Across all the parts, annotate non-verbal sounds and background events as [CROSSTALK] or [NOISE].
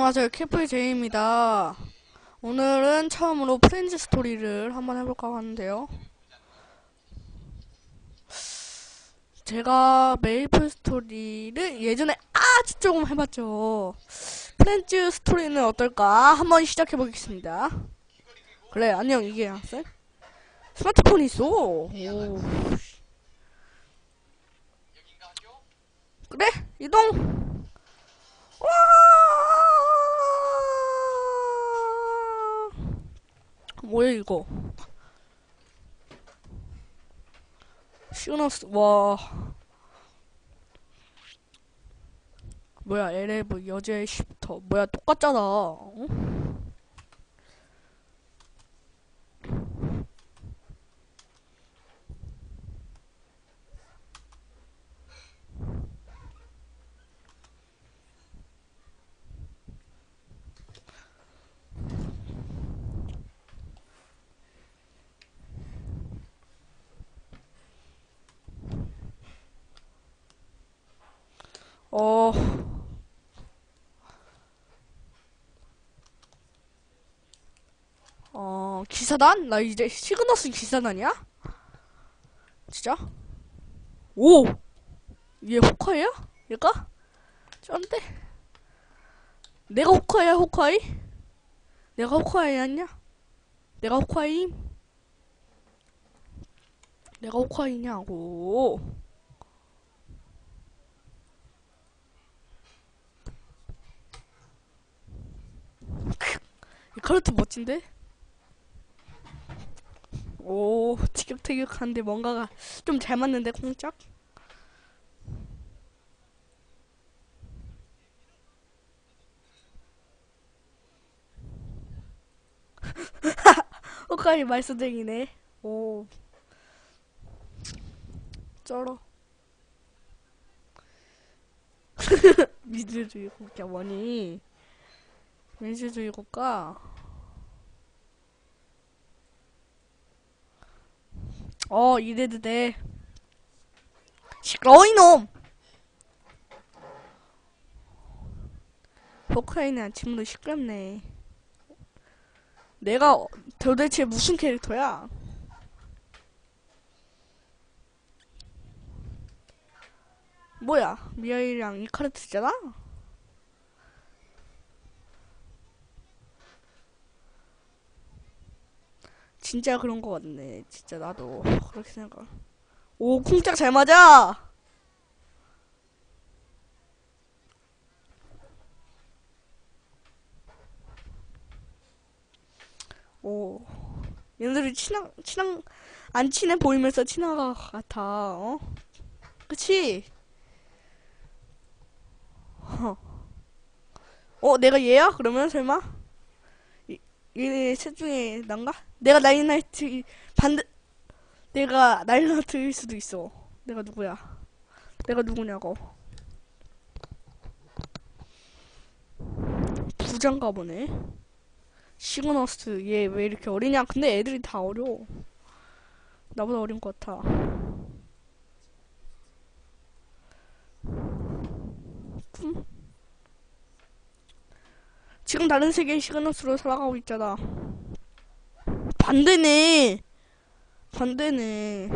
안녕하세요. 캐프의 제이입니다. 오늘은 처음으로 프렌즈 스토리를 한번 해볼까 하는데요. 제가 메이플 스토리를 예전에 아주 조금 해봤죠. 프렌즈 스토리는 어떨까 한번 시작해보겠습니다. 그래 안녕. 이게 쌤? 스마트폰이 있어. 오. 그래 이동. 와! 뭐야 이거? 시그너스 와 뭐야 LF 여제 시프터 뭐야 똑같잖아 어? 어 어, 기사단? 나 이제 시그너스 기사단이야? 진짜? 오! 얘 호카이야? 얘가? 쩐데? 내가 호카이야, 호카이? 내가 호카이 아니야? 내가 호카이? 내가 호카이냐고. 이 카르트 멋진데? 오, 티격태격한데 뭔가가 좀 잘 맞는데, 콩짝? [LAUGHS] 호카이 말소댕이네. 오. 쩔어. [LAUGHS] 미드주의 국가 뭐니? 민주주의 국가? 어, 이래도 돼. 시끄러워, 이놈! 포크라인은 아침부터 시끄럽네. 내가 어- 도대체 무슨 캐릭터야? 뭐야, 미아이랑 이카르트잖아? 진짜 그런 거 같네. 진짜 나도 그렇게 생각. 오, 쿵짝 잘 맞아! 오. 얘네들이 친한, 친한, 안 친해 보이면서 친한 것 같아, 어? 그치? 허. 어, 내가 얘야? 그러면 설마? 얘셋 중에 난가? 내가 나인나이트 반대 내가 나인나이트일 수도 있어. 내가 누구야? 내가 누구냐고. 부장가 보네. 시그너스 얘 왜 이렇게 어리냐? 근데 애들이 다 어려. 나보다 어린 것 같아. 음. 지금 다른 세계의 시그너스로 살아가고 있잖아. 반대네. 반대네.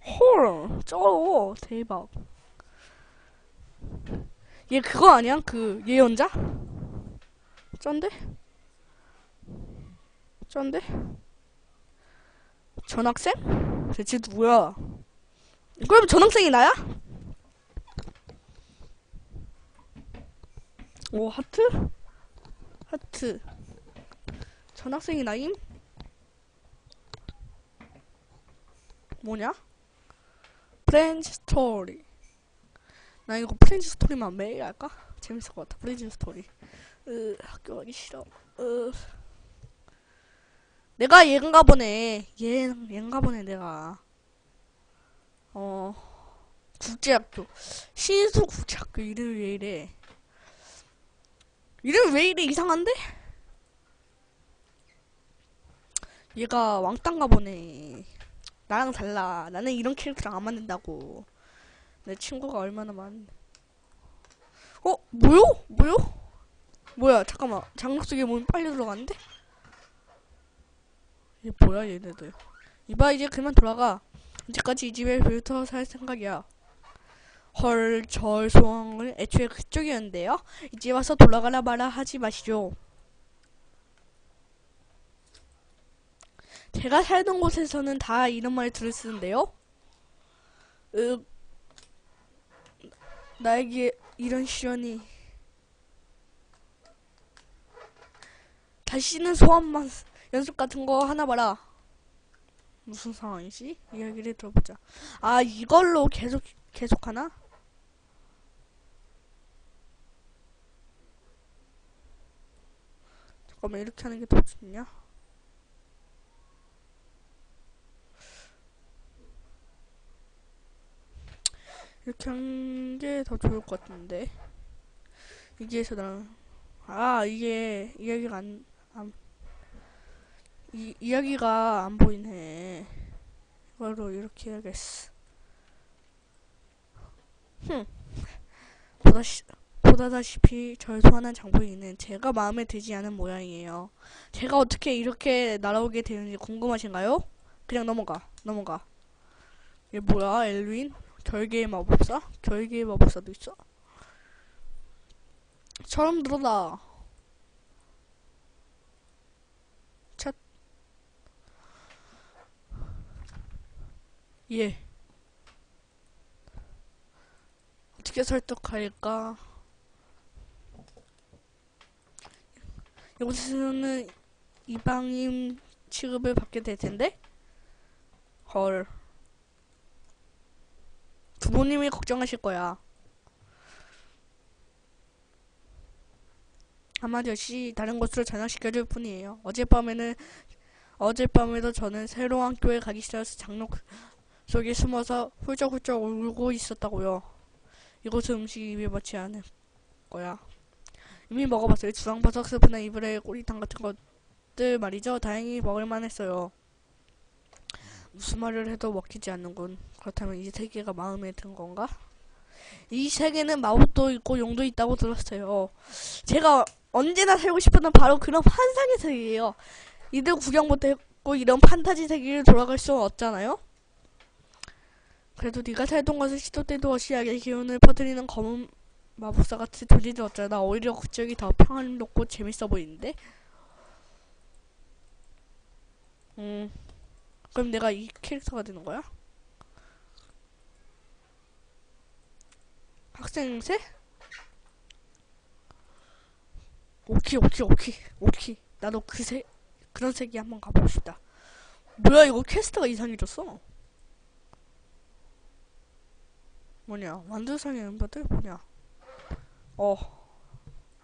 헐, 쩔어. 대박. 얘 그거 아니야? 그 예언자? 쩐데? 쩐데? 전학생? 대체 누구야? 그럼 전학생이 나야? 오 하트? 하트 전학생이 나임? 뭐냐? 프렌즈 스토리 나 이거 프렌즈 스토리만 매일 할까? 재밌을 것 같아 프렌즈 스토리 으 학교 가기 싫어 으 내가 얘인가 보네 얘 얘인가 보네 내가 어 국제학교 신수 국제학교 이름이 왜 이래 이름 왜 이래 이상한데? 얘가 왕따인가 보네 나랑 달라. 나는 이런 캐릭터랑 안 맞는다고. 내 친구가 얼마나 많은데. 어? 뭐요? 뭐요? 뭐야, 잠깐만. 장롱 속에 몸이 빨리 들어갔는데? 얘 뭐야, 얘네들. 이봐, 이제 그만 돌아가. 언제까지 이 집에 붙어 살 생각이야. 헐, 절 소원은 애초에 그쪽이었는데요? 이제 와서 돌아가라 마라 하지 마시죠. 제가 살던 곳에서는 다 이런 말 들을 쓰는데요? 으, 나에게 이런 시련이 다시는 소환만 연습 같은 거 하나 봐라. 무슨 상황이지? 이야기를 들어보자. 아, 이걸로 계속, 계속 하나? 잠깐만, 이렇게 하는 게 더 좋냐? 이렇게 하는 게 더 좋을 것 같은데. 이게서 나는, 아, 이게, 이야기가 안, 안, 이, 이야기가 안 보이네. 이걸로 이렇게 해야겠어. 흠. 보다시, 보다다시피 절 소환한 장본인은 제가 마음에 들지 않은 모양이에요. 제가 어떻게 이렇게 날아오게 되는지 궁금하신가요? 그냥 넘어가, 넘어가. 얘 뭐야, 엘윈? 결계의 마법사? 결계의 마법사도 있어? 처음 들어다. 예. 어떻게 설득할까? 여기서는 이방인 취급을 받게 될 텐데? 헐. 부모님이 걱정하실 거야. 한마디없이 다른 곳으로 전학시켜줄 뿐이에요. 어젯밤에는 어젯밤에도 저는 새로운 학교에 가기 싫어서 장롱 속에 숨어서 훌쩍훌쩍 울고 있었다고요. 이곳은 음식이 입에 맞지 않을 거야. 이미 먹어봤어요. 주황버섯 스프나 이불에 꼬리탕 같은 것들 말이죠. 다행히 먹을만 했어요. 무슨 말을 해도 먹히지 않는군. 그렇다면 이 세계가 마음에 든 건가? 이 세계는 마법도 있고 용도 있다고 들었어요. 제가 언제나 살고 싶었던 바로 그런 환상의 세계예요. 이들 구경 못했고 이런 판타지 세계를 돌아갈 수 없잖아요? 그래도 네가 살던 곳을 시도 때도 없이 약의 기운을 퍼뜨리는 검은 마법사 같이 들리지 어쩌나 오히려 그쪽이 더 평안롭고 재밌어 보이는데? 음 그럼 내가 이 캐릭터가 되는 거야? 학생세? 오케이 오케이 오케이 오케이 나도 그세 그런 세계 한번 가보고 싶다 뭐야 이거 퀘스트가 이상해졌어 뭐냐? 완두상의 멤버들 뭐냐? 어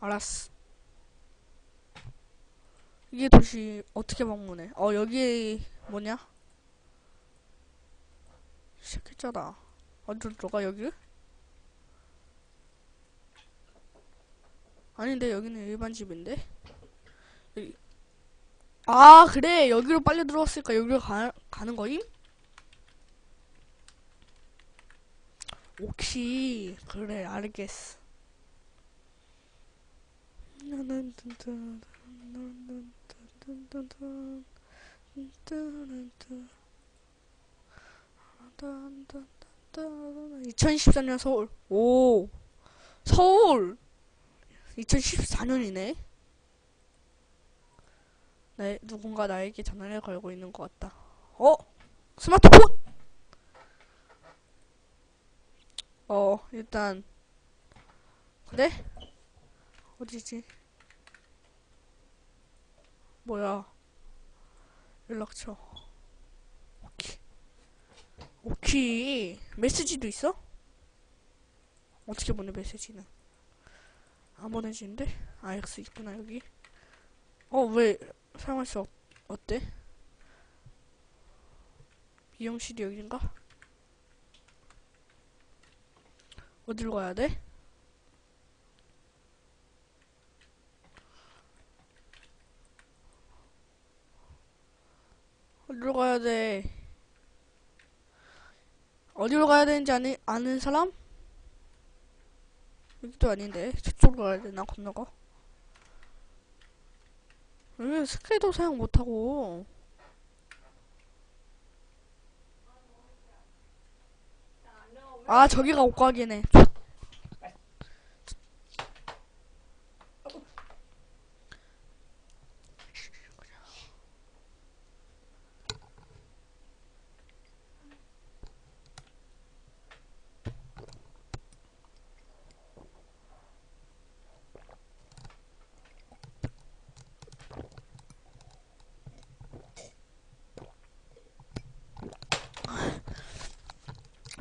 알았어. 이게 도시 어떻게 방문해? 어 여기 뭐냐? 시작했잖아. 어디로 들어가 여기? 아닌데 여기는 일반 집인데? 여기. 아 그래! 여기로 빨리 들어왔으니까 여기로 가, 가는 거임? 오케이 그래 알겠어. (2014년) 서울. 오. 서울! 2014년이네? 네 누군가 나에게 전화를 걸고 있는 것 같다. 어? 스마트폰 어 일단. 그래 어디지? 뭐야? 연락처 오케이 오케이 메시지도 있어? 어떻게 보내 메시지는? 안 보내지는데? 아 X 있구나 여기. 어 왜 사용할 수 없, 어때? 미용실이 여긴가? 어디로 가야 돼? 어디로 가야 돼? 어디로 가야 되는지 아니, 아는 사람? 여기도 아닌데 저쪽으로 가야 되나 건너가? 왜 스케이도 사용 못하고 아 저기가 옷가게네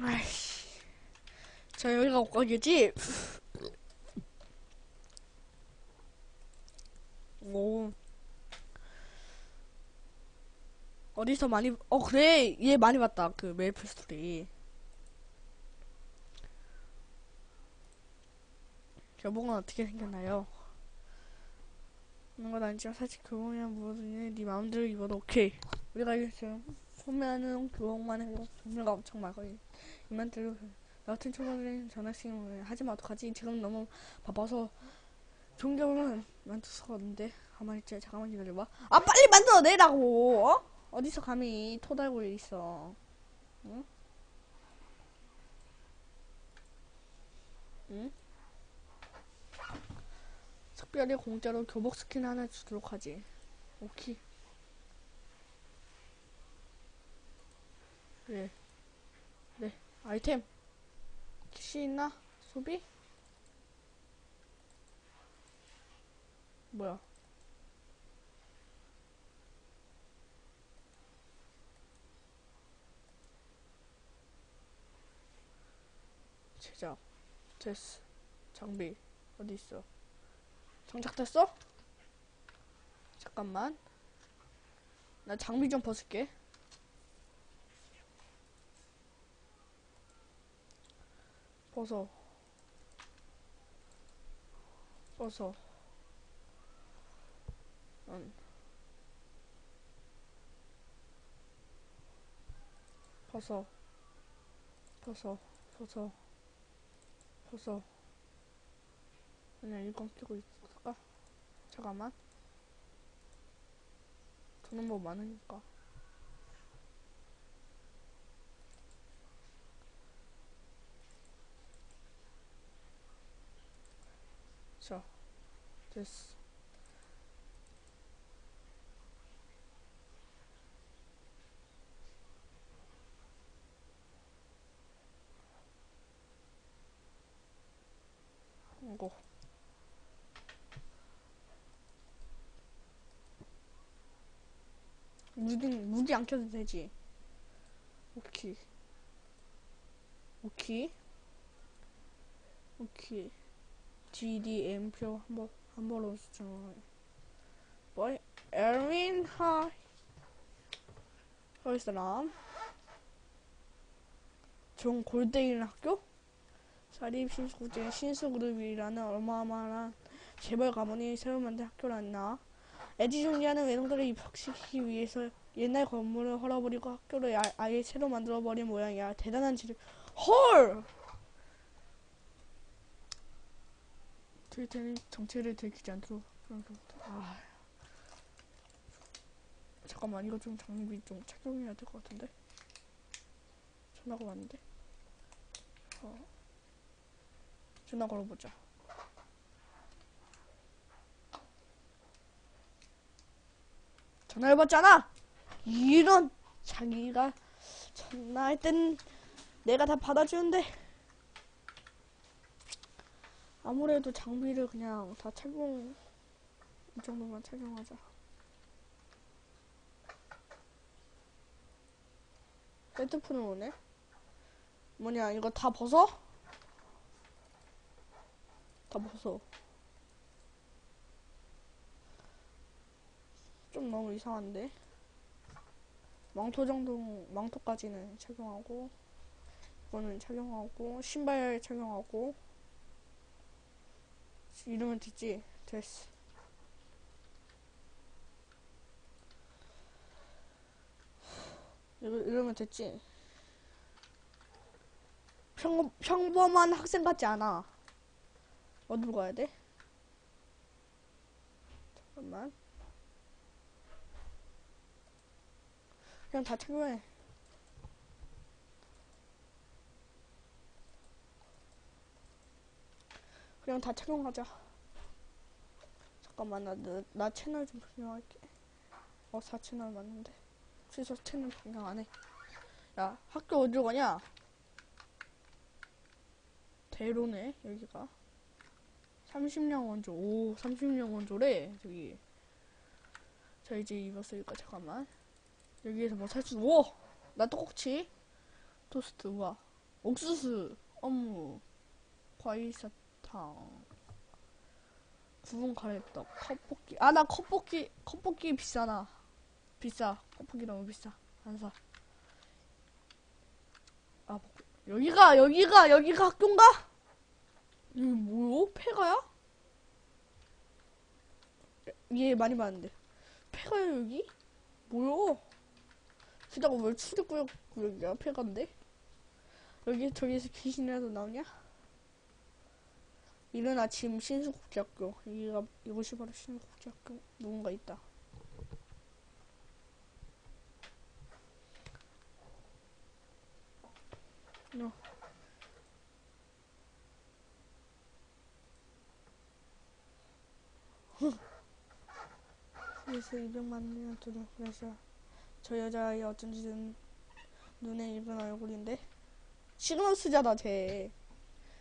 아이씨 자 여기가 옷가게지? 오. 어디서 많이 어 그래. 얘 많이 봤다 그 메이플 스토리. 교복은 어떻게 생겼나요? 그런 건 아니지만 사실 교복이란 무엇이니 네 마음대로 입어도 오케이. 우리가 이겼어요 소매하는 교복만 해도 종류가 엄청 많거든 이만대로 나 같은 초등학생 전학생은 하지마 어떡하지 지금 너무 바빠서 종교는 만들 수가 없는데 가만히 있자. 잠깐만 기다려봐. 아 빨리 만들어내라고! 어? 어디서 감히 토 달고 있어? 응? 응? 특별히 공짜로 교복 스킨 하나 주도록 하지. 오케이. 그래 네. 아이템 키시 있나? 소비? 뭐야? 제작. 됐어 장비. 어디 있어? 장착됐어? 잠깐만. 나 장비 좀 벗을게 어. 벗어. 응. 벗어. 벗어. 벗어. 벗어. 그냥 이건 끼고 있을까? 잠깐만. 돈은 뭐 많으니까 자 됐어 이거 무디 무디 안 켜도 되지? 오케이 오케이 오케이 GDM표 한번 한 번로 수정해 뭐이 에르윈 하이 하이 사람 종 골대인 학교 사립 신수국제 신수그룹이라는 어마어마한 재벌 가문이 새로 만든 학교란다. 애지 중지하는 외동들을 입학시키기 위해서 옛날 건물을 헐어버리고 학교를 아, 아예 새로 만들어버린 모양이야. 대단한 지를 헐! 트위터는 정체를 들키지 않도록 아 잠깐만 이거 좀 장비 좀 착용해야 될 것 같은데 전화가 왔는데 어. 전화 걸어보자. 전화를 받잖아. 이런 자기가 전화할 땐 내가 다 받아주는데 아무래도 장비를 그냥 다 착용 이 정도만 착용하자. 핸드폰을 오네. 뭐냐 이거 다 벗어? 다 벗어. 좀 너무 이상한데? 망토 정도, 망토까지는 착용하고, 이거는 착용하고, 신발 착용하고, 이러면 됐지? 됐어. 이러, 이러면 됐지? 평, 평범한 학생 같지 않아. 어디로 가야 돼? 잠깐만. 그냥 다 착용해. 그냥 다 착용하자. 잠깐만, 나, 나, 나 채널 좀 변경할게. 어, 4채널 맞는데. 취소 채널 변경 안 해. 야, 학교 어디로 가냐? 대로네, 여기가. 30량 원조. 오, 30량 원조래, 저기. 자, 이제 입었으니까, 잠깐만. 여기에서 뭐 살 수, 오! 나 떡꼬치. 토스트, 우와. 옥수수, 어묵, 과일 사 탕. 구운 가래떡, 컵볶이. 아, 나 컵볶이, 컵볶이 비싸나. 비싸. 컵볶이 너무 비싸. 안 사. 아, 뭐, 여기가, 여기가, 여기가 학교인가? 여기 뭐요? 폐가야? 얘 많이 봤는데. 폐가야, 여기? 뭐요? 그다가 왜 출입구역 구역이야? 폐가인데? 여기, 저기서 귀신이라도 나오냐? 이른 아침 신수국제학교. 여기가, 이곳이 바로 신수국제학교. 누군가 있다. 어. [LAUGHS] 그래서 200만 원 들어 그래서 저 여자아이 어쩐지 눈, 눈에 익은 얼굴인데 시그널 쓰잖아 쟤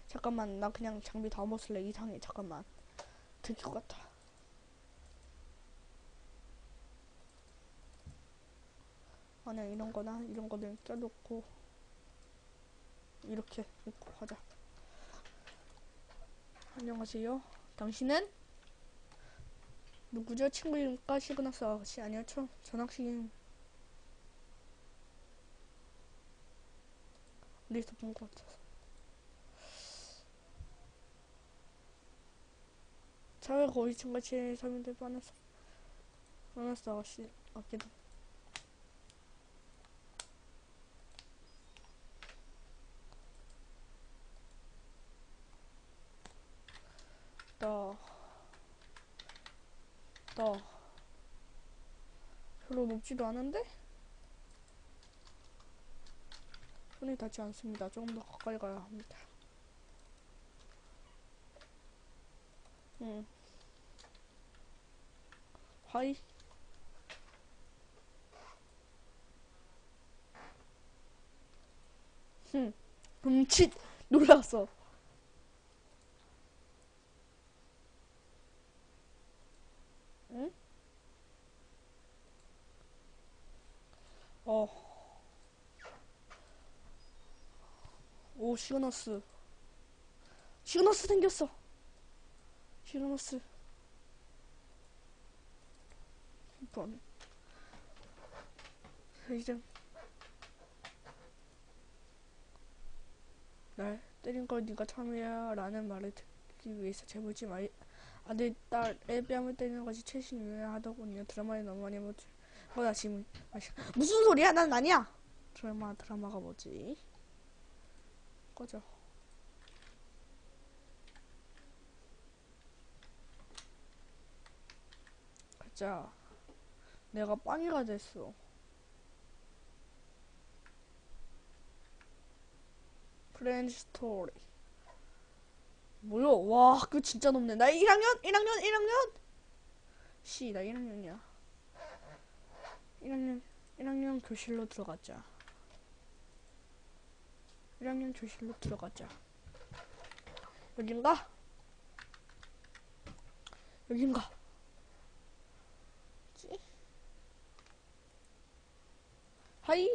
잠깐만 나 그냥 장비 다 벗을래. 이상해. 잠깐만. 들킬 것 같아. 아니야 이런 거나 이런 거는 껴놓고 이렇게 입고 가자. 안녕하세요. 당신은? 누구죠? 친구입니까? 시그너스 아가씨 아니요? 저 전학생님 어디서 본 것 같아서 사회 고위층같이 서민들 뻔했어 뻔했어 아가씨 아끼다 나나 별로 높지도 않은데? 손이 닿지 않습니다. 조금 더 가까이 가야 합니다. 응. 하이. 흠. 흠칫 놀랐어. 응? 어. 오, 시그너스. 시그너스 생겼어. 시그너스. 번. 이제 날 때린 건 네가 참이야 라는 말을 듣기 위해서 재물지 마. 아들 딸의 뺨을 때리는 것이 최신 유행하더군요. 드라마에 너무 많이 보지 뭐야 지금 무슨 소리야? 난 아니야. 드라마 드라마가 뭐지? 꺼져. 가자 내가 빵이가 됐어. 프렌즈 스토리 뭐야? 와 학교 진짜 높네. 나 1학년? 1학년? 1학년? 씨 나 1학년이야. 1학년 1학년 교실로 들어가자. 1학년 교실로 들어가자. 여긴가? 여긴가? 뭐지? 하이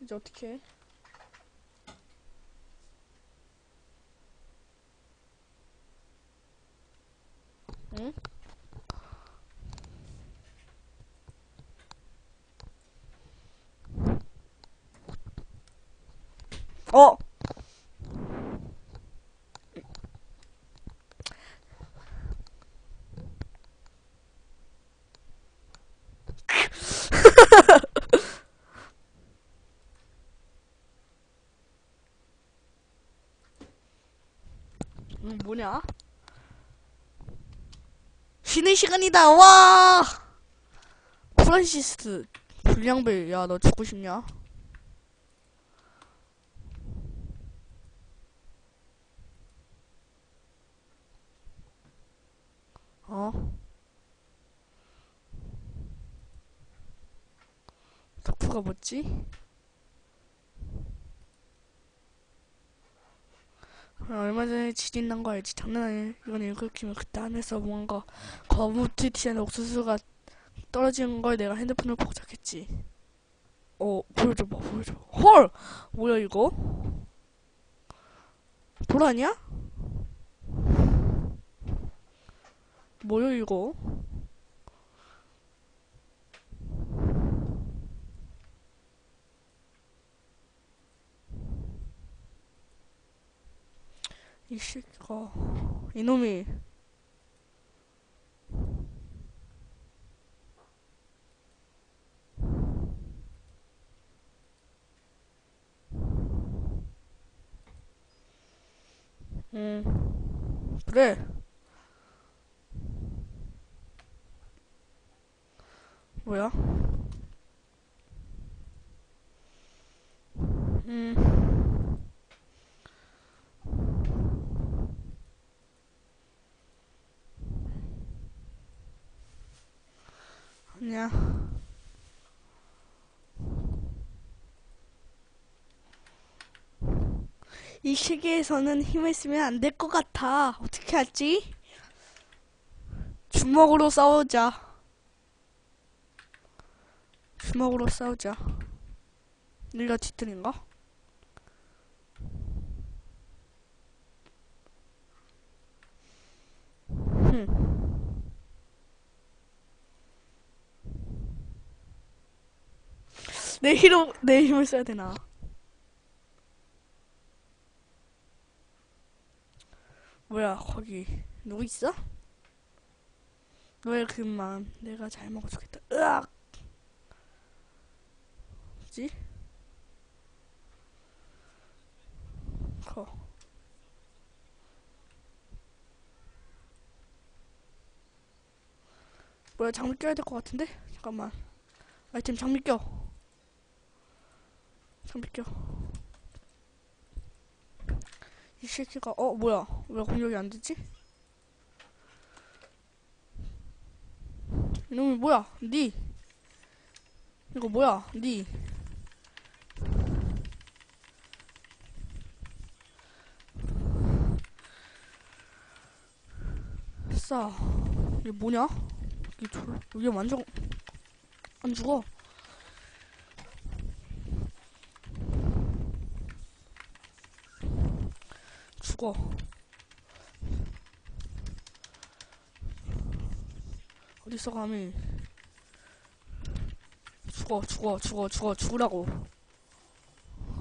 이제 어떻게 해? 응? 어! 뭐냐? 쉬는 시간이다. 와! 프란시스 불량배. 야, 너 죽고 싶냐? 어? 덕후가 뭐지? 얼마 전에 지진 난 거 알지? 장난 아니야. 이건 읽을키면 그때 안에서 뭔가 거무튀튀한 옥수수가 떨어지는 걸 내가 핸드폰을 보고 착했지. 어, 보여줘봐, 보여줘봐. 헐! 뭐야, 이거? 돌 아니야? 뭐야, 이거? 이 새끼가 이놈이. 음 그래. 뭐야 음 아니야. 이 시계에서는 힘을 쓰면 안 될 것 같아. 어떻게 하지? 주먹으로 싸우자. 주먹으로 싸우자. 네가 뒤틀인가? 흠. 내 힘을 내 힘을 써야 되나? 뭐야 거기 누구 있어? 너의 그만 내가 잘 먹어 주겠다. 으악. 뭐지? 커. 뭐야 장미 껴야 될 것 같은데? 잠깐만. 아이템 장미 껴. 장비 껴. 이 새끼가 어 뭐야 왜 공격이 안 되지? 이놈이 뭐야 니 이거 뭐야 니 싸. 이게 뭐냐? 이게 졸, 이게 완전 안 죽어. 죽어. 어딨어 감히? 죽어, 죽어, 죽어, 죽어, 죽으라고.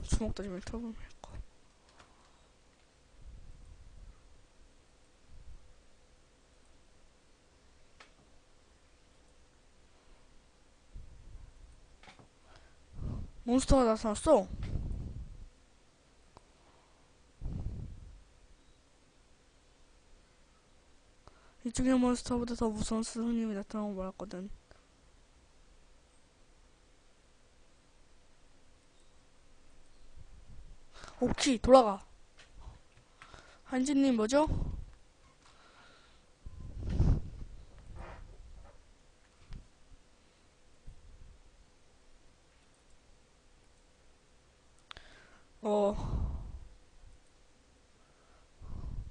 주먹 터블 거. 몬스터가 나타났어. 이쪽의 몬스터보다 더 무서운 스승님이 나타나고 말았거든. 오키 돌아가. 한진님 뭐죠? 어.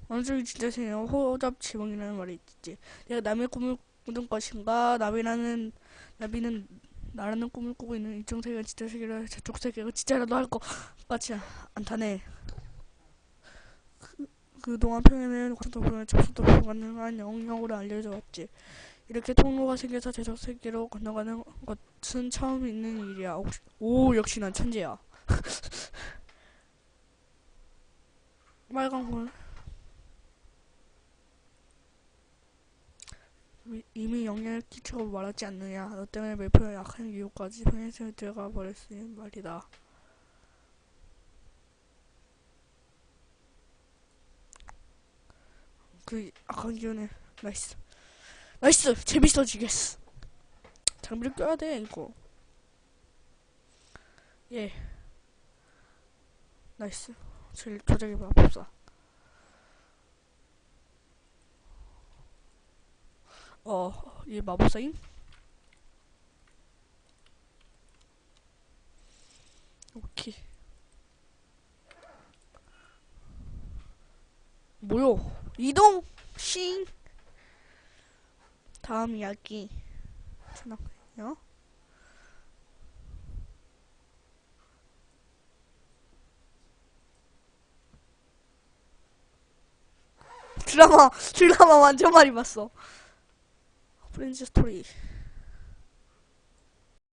어느 쪽이 진짜 생겨 호잡 지붕이라는 말이 있지. 내가 남의 꿈을 꾸는 것인가? 나비라는 나비는 나라는 꿈을 꾸고 있는 이쪽 세계가 진짜 세계라 저쪽 세계가 진짜라도 할 것 같지 않다네. 그, 그동안 평행은 과속도 불가능, 접속도 불가능한 영역으로 알려져 왔지. 이렇게 통로가 생겨서 저쪽 세계로 건너가는 것은 처음 있는 일이야. 혹시- 오, 역시 난 천재야. [LAUGHS] 빨간 홀. 이- 이미 영향을 끼치고 말하지 않느냐. 너 때문에 매표가 약한 이유까지 평행선에 들어가 버렸으니 말이다. 그 악한 기운에 나이스 나이스 재밌어 지겠어 장비를 껴야 돼 이거. 예. 나이스. 제일 조작이 마법사 어, 얘 마법사임? 오케이. 뭐요? 이동! 싱! 다음 이야기. 잠깐만요. 드라마, [LAUGHS] 드라마 완전 많이 봤어. 프렌즈 스토리.